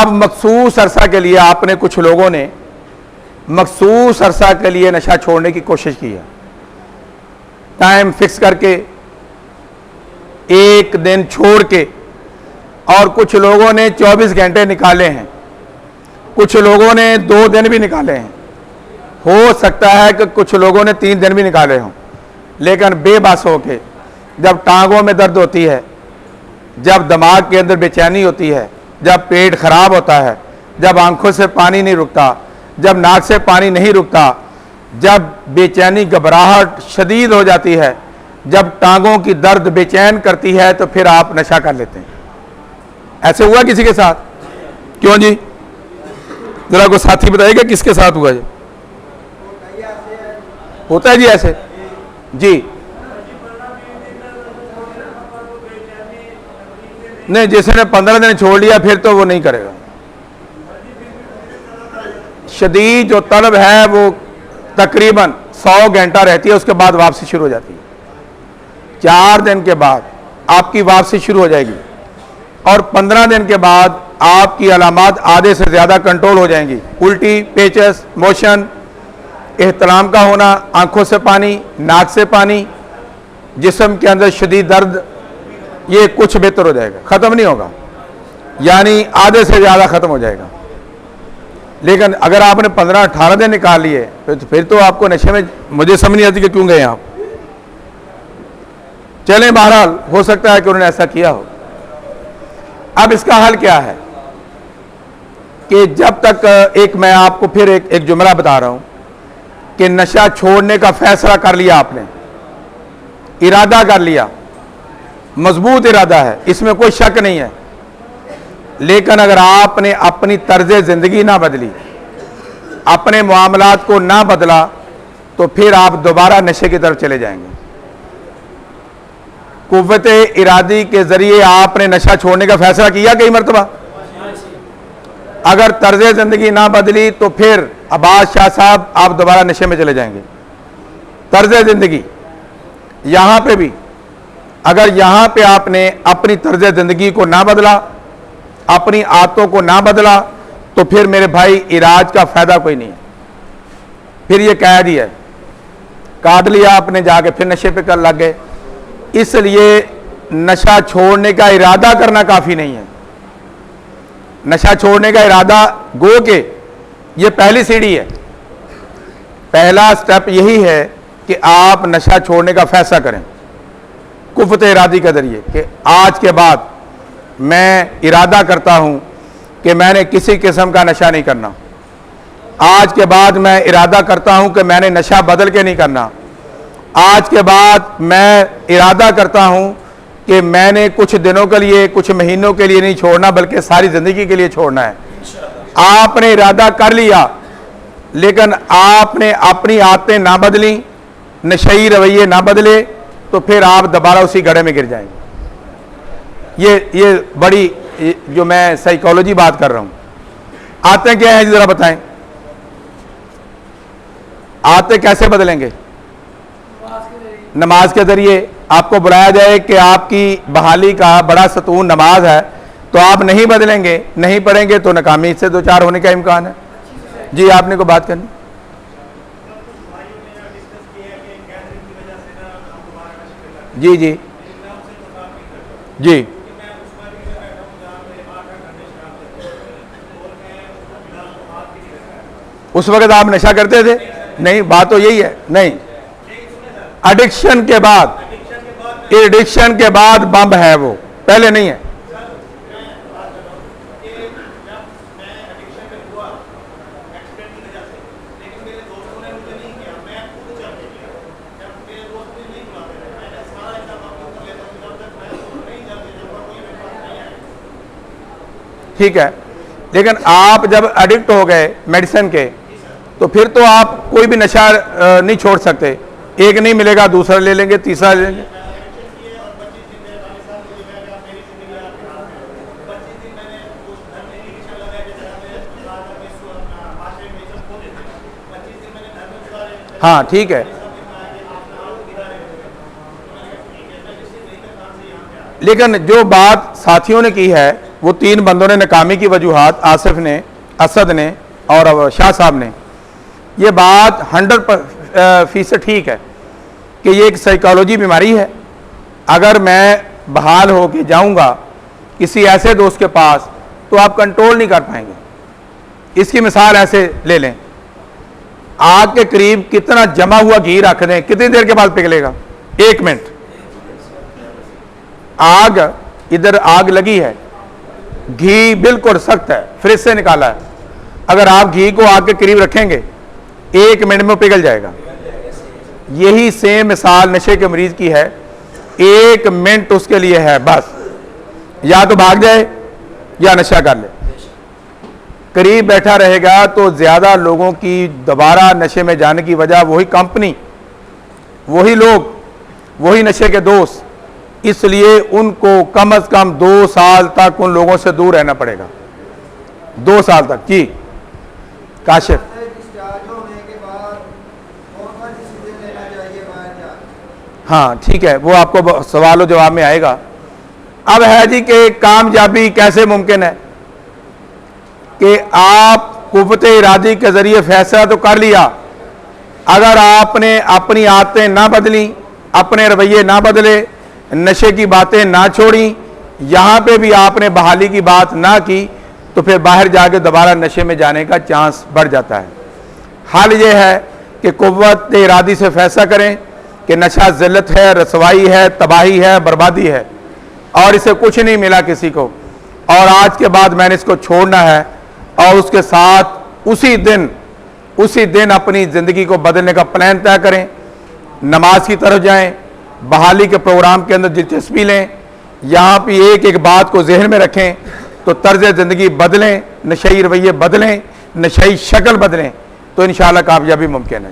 اب مخصوص عرصہ کے لیے آپ نے کچھ لوگوں نے مخصوص عرصہ کے لیے نشہ چھوڑنے کی کوشش کی ہے۔ ٹائم فکس کر کے، ایک دن چھوڑ کے، اور کچھ لوگوں نے چوبیس گھنٹے نکالے ہیں۔ کچھ لوگوں نے دو دن بھی نکالے ہیں۔ ہو سکتا ہے کہ کچھ لوگوں نے تین دن بھی نکالے ہوں، لیکن بے بس ہو کے جب ٹانگوں میں درد ہوتی ہے، جب دماغ کے اندر بے چینی ہوتی ہے جب پیٹ خراب ہوتا ہے، جب آنکھوں سے پانی نہیں رکتا، جب ناک سے پانی نہیں رکتا، جب بے چینی گھبراہٹ شدید ہو جاتی ہے، جب ٹانگوں کی درد بے چین کرتی ہے تو پھر آپ نشہ کر لیتے ہیں۔ ایسے ہوا کسی کے ساتھ؟ کیوں جی؟ ذرا کو ساتھی بتائیے گا کس کے ساتھ ہوا جی؟ ہوتا ہے جی ایسے۔ جی۔ نہیں، جس نے پندرہ دن چھوڑ لیا، پھر تو وہ نہیں کرے گا۔ شدید جو طلب ہے، وہ تقریباً سو گھنٹہ رہتی ہے، اس کے بعد واپسی شروع ہو جاتی ہے۔ چار دن کے بعد آپ کی واپسی شروع ہو جائے گی۔ اور پندرہ دن کے بعد آپ کی علامات آدھے سے زیادہ کنٹرول ہو جائیں گی۔ الٹی، پیچس، موشن، احترام کا ہونا، آنکھوں سے پانی، ناک سے پانی، جسم کے اندر شدید درد یہ کچھ بہتر ہو جائے گا۔ ختم نہیں ہوگا۔ یعنی آدھے سے زیادہ ختم ہو جائے گا۔ لیکن اگر آپ نے پندرہ اٹھارہ دن نکال لیے، پھر تو آپ کو نشے میں مجھے سمجھ نہیں آتی کہ کیوں گئے آپ۔ چلیں بہرحال، ہو سکتا ہے کہ انہوں نے ایسا کیا ہو۔ اب اس کا حل کیا ہے کہ جب تک ایک میں آپ کو پھر ایک ایک جملہ بتا رہا ہوں کہ نشہ چھوڑنے کا فیصلہ کر لیا آپ نے، ارادہ کر لیا۔ مضبوط ارادہ ہے، اس میں کوئی شک نہیں ہے۔ لیکن اگر آپ نے اپنی طرز زندگی نہ بدلی، اپنے معاملات کو نہ بدلا، تو پھر آپ دوبارہ نشے کی طرف چلے جائیں گے۔ قوت ارادی کے ذریعے آپ نے نشہ چھوڑنے کا فیصلہ کیا کئی مرتبہ؟ اگر طرز زندگی نہ بدلی، تو پھر عباس شاہ صاحب آپ دوبارہ نشے میں چلے جائیں گے۔ طرز زندگی یہاں پہ بھی اگر یہاں پہ آپ نے اپنی طرز زندگی کو نہ بدلا، اپنی عادتوں کو نہ بدلا، تو پھر میرے بھائی علاج کا فائدہ کوئی نہیں ہے۔ پھر یہ قید ہی ہے۔ کاٹ لیا آپ نے، جا کے پھر نشے پہ کر لگ گئے۔ اس لیے نشہ چھوڑنے کا ارادہ کرنا کافی نہیں ہے۔ نشہ چھوڑنے کا ارادہ گو کے، یہ پہلی سیڑھی ہے۔ پہلا سٹیپ یہی ہے کہ آپ نشہ چھوڑنے کا فیصلہ کریں۔ کفت ارادی کے ذریعے کہ آج کے بعد میں ارادہ کرتا ہوں کہ میں نے کسی قسم کا نشہ نہیں کرنا۔ آج کے بعد میں ارادہ کرتا ہوں کہ میں نے نشہ بدل کے نہیں کرنا۔ آج کے بعد میں ارادہ کرتا ہوں کہ میں نے کچھ دنوں کے لیے، کچھ مہینوں کے لیے نہیں چھوڑنا، بلکہ ساری زندگی کے لیے چھوڑنا ہے۔ آپ نے ارادہ کر لیا، لیکن آپ نے اپنی عادتیں نہ بدلیں، نشئی رویے نہ بدلے۔ تو پھر آپ دوبارہ اسی گڑھے میں گر جائیں گے۔ یہ یہ بڑی، جو میں سائیکالوجی بات کر رہا ہوں۔ آتے کیا ہیں جی ذرا بتائیں۔ آتے کیسے بدلیں گے؟ نماز کے ذریعے۔ آپ کو بلایا جائے کہ آپ کی بحالی کا بڑا ستون نماز ہے، تو آپ نہیں بدلیں گے، نہیں پڑھیں گے تو ناکامی سے دو چار ہونے کا امکان ہے۔ جی آپ نے کو بات کرنی؟ جی جی۔ جی۔ اس وقت آپ نشہ کرتے تھے؟ نہیں، بات تو یہی ہے۔ نہیں۔ اڈکشن کے بعد ایڈکشن کے بعد بمب ہے وہ۔ پہلے نہیں ہے۔ ٹھیک ہے۔ لیکن آپ جب ایڈکٹ ہو گئے میڈیسن کے، تو پھر تو آپ کوئی بھی نشہ نہیں چھوڑ سکتے۔ ایک نہیں ملے گا، دوسرا لے لیں گے، تیسرا لے لیں گے۔ ہاں ٹھیک ہے۔ لیکن جو بات ساتھیوں نے کی ہے وہ تین بندوں نے ناکامی کی وجوہات، آصف نے، اسد نے اور شاہ صاحب نے۔ یہ بات ہنڈریڈ فیصد ٹھیک ہے کہ یہ ایک سائیکالوجی بیماری ہے۔ اگر میں بحال ہو کے جاؤں گا کسی ایسے دوست کے پاس تو آپ کنٹرول نہیں کر پائیں گے۔ اس کی مثال ایسے لے لیں۔ آگ کے قریب کتنا جمع ہوا گھی رکھ دیں، کتنی دیر کے بعد پگھلے گا؟ ایک منٹ۔ آگ، ادھر آگ لگی ہے۔ گھی بالکل سخت ہے فریج سے نکالا ہے۔ اگر آپ گھی کو آگ کے قریب رکھیں گے، ایک منٹ میں پگھل جائے گا۔ یہی سیم مثال نشے کے مریض کی ہے۔ ایک منٹ اس کے لیے ہے، بس۔ یا تو بھاگ جائے یا نشہ کر لے۔ قریب بیٹھا رہے گا تو زیادہ لوگوں کی دوبارہ نشے میں جانے کی وجہ وہی کمپنی، وہی لوگ، وہی نشے کے دوست۔ اس لیے ان کو کم از کم دو سال تک ان لوگوں سے دور رہنا پڑے گا۔ دو سال تک۔ جی۔ کاشف۔ ہاں ٹھیک ہے۔ وہ آپ کو سوال و جواب میں آئے گا۔ اب ہے جی کہ کامیابی کیسے ممکن ہے؟ کہ آپ قوت ارادی کے ذریعے فیصلہ تو کر لیا۔ اگر آپ نے اپنی عادتیں نہ بدلی اپنے رویے نہ بدلے نشے کی باتیں نہ چھوڑی یہاں پہ بھی آپ نے بحالی کی بات نہ کی، تو پھر باہر جا کے دوبارہ نشے میں جانے کا چانس بڑھ جاتا ہے۔ حال یہ ہے کہ قوت ارادی سے فیصلہ کریں کہ نشہ ذلت ہے، رسوائی ہے، تباہی ہے، بربادی ہے، اور اسے کچھ نہیں ملا کسی کو۔ اور آج کے بعد میں نے اس کو چھوڑنا ہے، اور اس کے ساتھ اسی دن اسی دن اپنی زندگی کو بدلنے کا پلان طے کریں۔ نماز کی طرف جائیں۔ بحالی کے پروگرام کے اندر دلچسپی لیں یہاں پہ ایک ایک بات کو ذہن میں رکھیں تو طرز زندگی بدلیں، نشئی رویے بدلیں، نشئی شکل بدلیں، تو انشاءاللہ کامیابی ممکن ہے۔